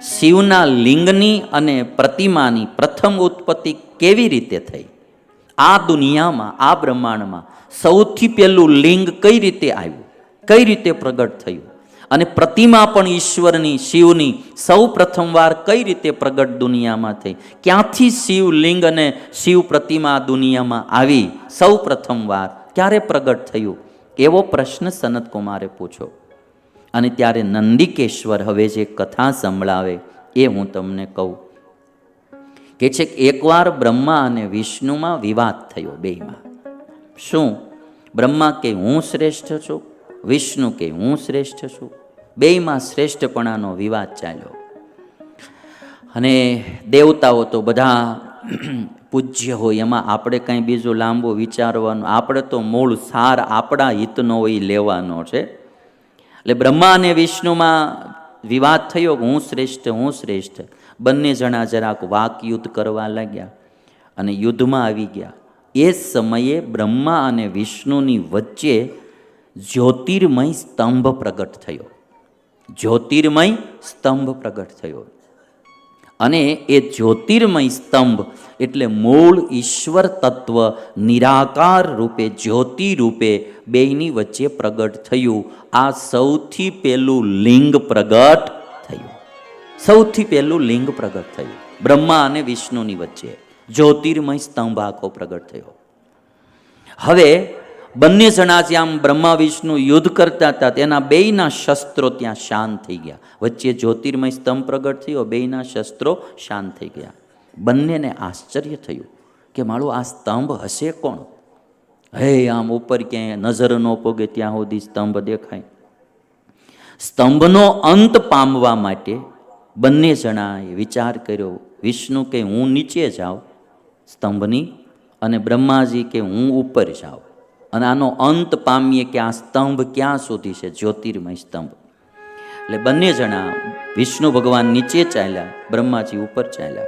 શિવના લિંગની અને પ્રતિમાની પ્રથમ ઉત્પત્તિ કેવી રીતે થઈ? આ દુનિયામાં, આ બ્રહ્માંડમાં સૌથી પહેલું લિંગ કઈ રીતે આવ્યું? કઈ રીતે પ્રગટ થયું? અને પ્રતિમા પણ ઈશ્વરની, શિવની સૌ પ્રથમવાર કઈ રીતે પ્રગટ દુનિયામાં થઈ? ક્યાંથી શિવ લિંગ અને શિવ પ્રતિમા દુનિયામાં આવી? સૌ પ્રથમવાર ક્યારે પ્રગટ થયું? એવો પ્રશ્ન સનત કુમારે પૂછ્યો. અને ત્યારે નંદિકેશ્વર હવે જે કથા સંભળાવે એ હું તમને કહું. કે છે એકવાર બ્રહ્મા અને વિષ્ણુમાં વિવાદ થયો બેયમાં. શું? બ્રહ્મા કે હું શ્રેષ્ઠ છું? વિષ્ણુ કે હું શ્રેષ્ઠ છું? બેયમાં શ્રેષ્ઠપણાનો વિવાદ ચાલ્યો. અને દેવતાઓ તો બધા પૂજ્ય હોય, એમાં આપણે કંઈ બીજું લાંબુ વિચારવાનું, આપણે તો મૂળ સાર આપણા હિતનો હોય લેવાનો છે. એટલે બ્રહ્મા અને વિષ્ણુમાં વિવાદ થયો કે હું શ્રેષ્ઠ હું શ્રેષ્ઠ. બંને જણા જરાક વાક યુદ્ધ કરવા લાગ્યા અને યુદ્ધમાં આવી ગયા. એ સમયે બ્રહ્મા અને વિષ્ણુની વચ્ચે જ્યોતિર્મય સ્તંભ પ્રગટ થયો. જ્યોતિર્મય સ્તંભ પ્રગટ થયો. અને એ જ્યોતિર્મય સ્તંભ એટલે મૂળ ઈશ્વર તત્વ નિરાકાર રૂપે, જ્યોતિ રૂપે બેયની વચ્ચે પ્રગટ થયું. આ સૌથી પહેલું લિંગ પ્રગટ થયું. સૌથી પહેલું લિંગ પ્રગટ થયું. બ્રહ્મા અને વિષ્ણુની વચ્ચે જ્યોતિર્મય સ્તંભ આખો પ્રગટ થયો. હવે બંને જણા આમ બ્રહ્મા, વિષ્ણુ યુદ્ધ કરતા હતા, તેના બેયના શસ્ત્રો ત્યાં શાંત થઈ ગયા. વચ્ચે જ્યોતિર્મય સ્તંભ પ્રગટ થયો, બેયના શસ્ત્રો શાંત થઈ ગયા. બંનેને આશ્ચર્ય થયું કે મારું આ સ્તંભ હશે કોણ? હે, આમ ઉપર ક્યાંય નજર ન પોગે, ત્યાં સુધી સ્તંભ દેખાય. સ્તંભનો અંત પામવા માટે બંને જણાએ વિચાર કર્યો, વિષ્ણુ કે હું નીચે જાઉં સ્તંભની અને બ્રહ્માજી કે હું ઉપર જાઉં? અને આનો અંત પામીએ કે આ સ્તંભ, ક્યાં સુધી છે? જ્યોતિર્મય સ્તંભ. એટલે બંને જણા વિષ્ણુ ભગવાન નીચે ચાલ્યા, બ્રહ્માજી ઉપર ચાલ્યા.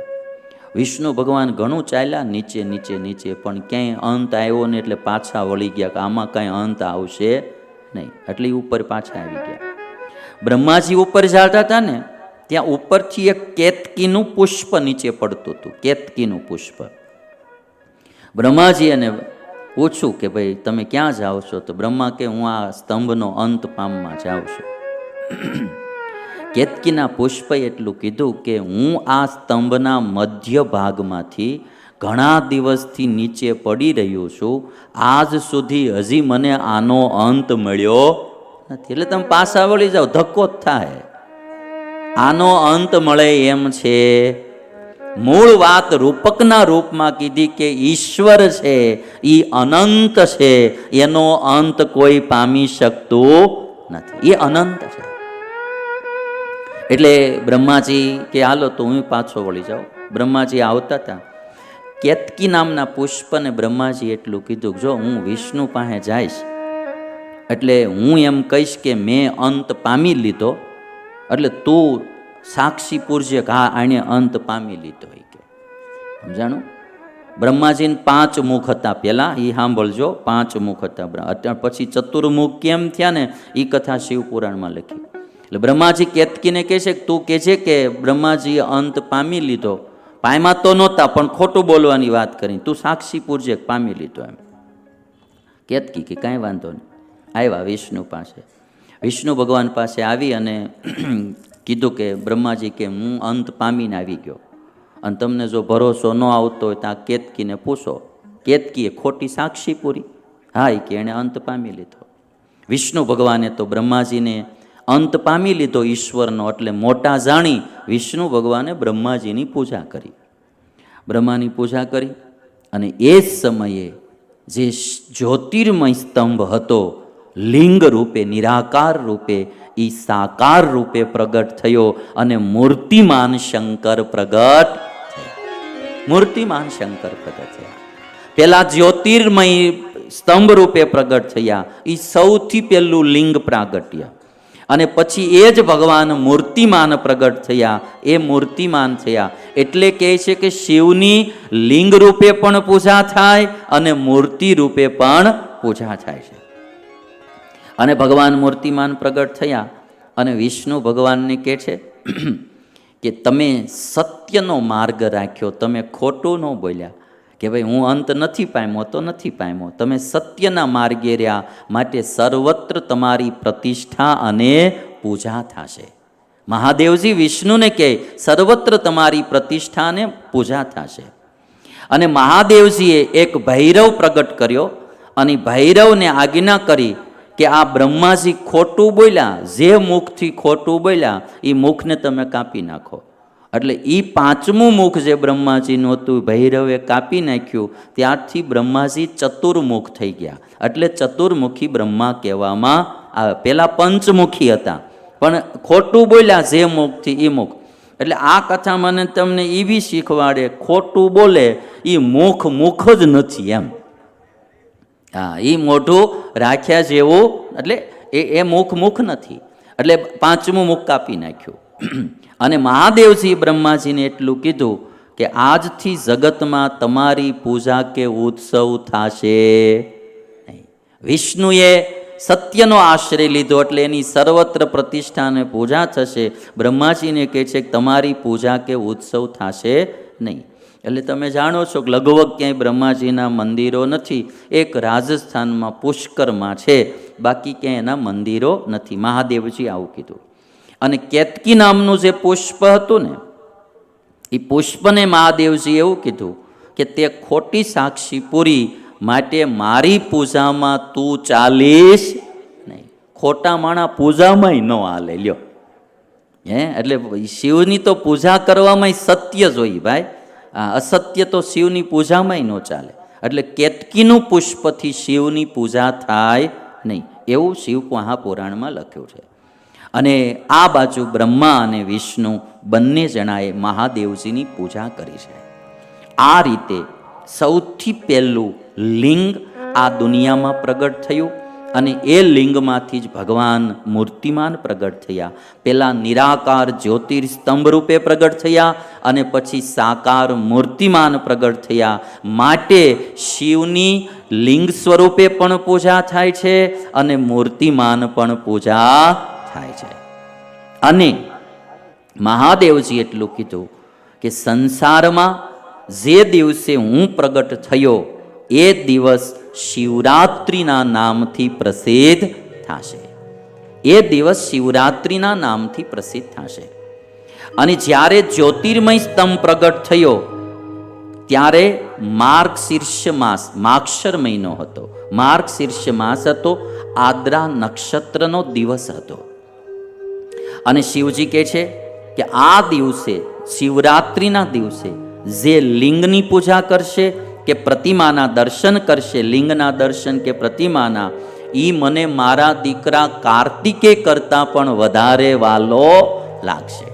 વિષ્ણુ ભગવાન ઘણું ચાલ્યા, નીચે નીચે નીચે, પણ ક્યાંય અંત આવ્યો ને એટલે પાછા વળી ગયા કે આમાં કાંઈ અંત આવશે નહીં. એટલે ઉપર પાછા આવી ગયા. બ્રહ્માજી ઉપર જાતા હતા ને, ત્યાં ઉપરથી એક કેતકીનું પુષ્પ નીચે પડતું હતું, કેતકીનું પુષ્પ. બ્રહ્માજી એને પૂછું કે ભાઈ, તમે ક્યાં જાઓ છો? તો બ્રહ્મા કે, હું આ સ્તંભનો અંત પામવા જાઉં છું. કેતકીના પુષ્પે એટલું કીધું કે, હું આ સ્તંભના મધ્ય ભાગમાંથી ઘણા દિવસથી નીચે પડી રહ્યો છું. આજ સુધી હજી મને આનો અંત મળ્યો નથી. એટલે તમે પાછા વળી જાઓ, ધક્કો જ થાય. આનો અંત મળે એમ છે. મૂળ વાત રૂપકના રૂપમાં કીધી કે ઈશ્વર છે એ અનંત છે, એનો અંત કોઈ પામી શકતું નથી. એ અનંત છે. એટલે બ્રહ્માજી કે હાલો તો હું પાછો વળી જાઉં. બ્રહ્માજી આવતા હતા. કેતકી નામના પુષ્પને બ્રહ્માજી એટલું કીધું જો હું વિષ્ણુ પાસે જઈશ, એટલે હું એમ કહીશ કે મેં અંત પામી લીધો, એટલે તું સાક્ષી પૂરજે કે હા આણે અંત પામી લીધો હોય કે. સમજાણું? બ્રહ્માજીને પાંચ મુખ હતા પહેલાં એ સાંભળજો, પાંચ મુખ હતા અત્યાર પછી ચતુર્મુખ કેમ થયા ને એ કથા શિવપુરાણમાં લખી. એટલે બ્રહ્માજી કેતકીને કહે છે કે તું કહે છે કે બ્રહ્માજીએ અંત પામી લીધો. પામ્યા તો નહોતા, પણ ખોટું બોલવાની વાત કરી. તું સાક્ષી પૂરજે પામી લીધો એમ. કેતકી કે કાંઈ વાંધો નહીં. આવ્યા વિષ્ણુ પાસે. વિષ્ણુ ભગવાન પાસે આવી અને કીધું કે, બ્રહ્માજી, કે હું અંત પામીને આવી ગયો. અને તમને જો ભરોસો ન આવતો હોય તો આ કેતકીને પૂછો. કેતકીએ ખોટી સાક્ષી પૂરી? હા એ કે એણે અંત પામી લીધો. વિષ્ણુ ભગવાને તો બ્રહ્માજીને અંત પામી લીધો ઈશ્વરનો એટલે મોટા જાણી વિષ્ણુ ભગવાને બ્રહ્માજીની પૂજા કરી. બ્રહ્માની પૂજા કરી અને એ જ સમયે જે જ્યોતિર્મય સ્તંભ હતો, લિંગ રૂપે, નિરાકાર રૂપે એ સાકાર રૂપે પ્રગટ થયો અને મૂર્તિમાન શંકર પ્રગટ થયા. મૂર્તિમાન શંકર પ્રગટ થયા. પેલા જ્યોતિર્મય સ્તંભ રૂપે પ્રગટ થયા. એ સૌથી પહેલું લિંગ પ્રાગટ્ય. અને પછી એ જ ભગવાન મૂર્તિમાન પ્રગટ થયા. એ મૂર્તિમાન થયા. એટલે કહે છે કે શિવની લિંગ રૂપે પણ પૂજા થાય અને મૂર્તિ રૂપે પણ પૂજા થાય છે. અને ભગવાન મૂર્તિમાન પ્રગટ થયા. અને વિષ્ણુ ભગવાનને કહે છે, કે તમે સત્યનો માર્ગ રાખ્યો, તમે ખોટું ન બોલ્યા. કે ભાઈ, હું અંત નથી પામ્યો તો નથી પામ્યો. તમે સત્યના માર્ગે રહ્યા માટે સર્વત્ર તમારી પ્રતિષ્ઠા અને પૂજા થશે. મહાદેવજી વિષ્ણુને કહે, સર્વત્ર તમારી પ્રતિષ્ઠા અને પૂજા થશે. અને મહાદેવજીએ એક ભૈરવ પ્રગટ કર્યો અને ભૈરવને આજ્ઞા કરી કે આ બ્રહ્માજી ખોટું બોલ્યા, જે મુખથી ખોટું બોલ્યા એ મુખને તમે કાપી નાખો. એટલે એ પાંચમું મુખ જે બ્રહ્માજીનું હતું, ભૈરવે કાપી નાખ્યું, ત્યારથી બ્રહ્માજી ચતુર્મુખ થઈ ગયા. એટલે ચતુર્મુખી બ્રહ્મા કહેવામાં આવે. પહેલાં પંચમુખી હતા. પણ ખોટું બોલ્યા જે મુખથી એ મુખ. એટલે આ કથા મને તમને એવી શીખવાડે, ખોટું બોલે એ મુખ મુખ જ નથી એમ. હા એ મોઢું રાખ્યા જેવું, એટલે એ એ મુખ મુખ નથી. એટલે પાંચમું મુખ કાપી નાખ્યું. અને મહાદેવજી બ્રહ્માજીને એટલું કીધું કે આજથી જગતમાં તમારી પૂજા કે ઉત્સવ થશે વિષ્ણુએ સત્યનો આશ્રય લીધો એટલે એની સર્વત્ર પ્રતિષ્ઠા અને પૂજા થશે. બ્રહ્માજીને કહે છે કે તમારી પૂજા કે ઉત્સવ થશે નહીં. એટલે તમે જાણો છો કે લગભગ ક્યાંય બ્રહ્માજીના મંદિરો નથી, એક રાજસ્થાનમાં પુષ્કરમાં છે, બાકી ક્યાંય એના મંદિરો નથી. મહાદેવજી આવું કીધું. અને કેતકી નામનું જે પુષ્પ હતું ને, એ પુષ્પને મહાદેવજી એવું કીધું કે તે ખોટી સાક્ષી પૂરી માટે મારી પૂજામાં તું ચાલીશ નહીં. ખોટા માણા પૂજામાંય ન હાલે, લ્યો. હે? એટલે શિવની તો પૂજા કરવામાં સત્ય જોઈ ભાઈ. અસત્ય તો શિવની પૂજામાંય ન ચાલે. એટલે કેતકીનું પુષ્પથી શિવની પૂજા થાય નહીં. એવું શિવ મહાપુરાણમાં લખ્યું છે. અને આ બાજુ બ્રહ્મા અને વિષ્ણુ બંને જણાએ મહાદેવજીની પૂજા કરી છે. આ રીતે સૌથી પહેલું લિંગ આ દુનિયામાં પ્રગટ થયું. અને એ લિંગમાંથી જ ભગવાન મૂર્તિમાન પ્રગટ થયા. પહેલાં નિરાકાર જ્યોતિર્સ્તંભ રૂપે પ્રગટ થયા અને પછી સાકાર મૂર્તિમાન પ્રગટ થયા. માટે શિવની લિંગ સ્વરૂપે પણ પૂજા થાય છે અને મૂર્તિમાન પણ પૂજા થાય છે. અને મહાદેવજી એટલું કીધું કે સંસારમાં જે દિવસે હું પ્રગટ થયો, એ દિવસ શિવરાત્રિના નામથી પ્રસિદ્ધ થશે. એ દિવસ શિવરાત્રિના નામથી પ્રસિદ્ધ થશે. અને જ્યારે જ્યોતિર્મય સ્તંભ પ્રગટ થયો, ત્યારે માર્ગ શીર્ષ માસ, માક્ષર મહિનો હતો. માર્ગ શીર્ષ માસ હતો, આદ્રા નક્ષત્રનો દિવસ હતો. અને શિવજી કહે છે કે આ દિવસે, શિવરાત્રિના દિવસે, જે લિંગની પૂજા કરશે કે પ્રતિમાના દર્શન કરશે, લિંગના દર્શન કે પ્રતિમાના એ મને મારા દીકરા કાર્તિકે કરતાં પણ વધારે વાલો લાગશે.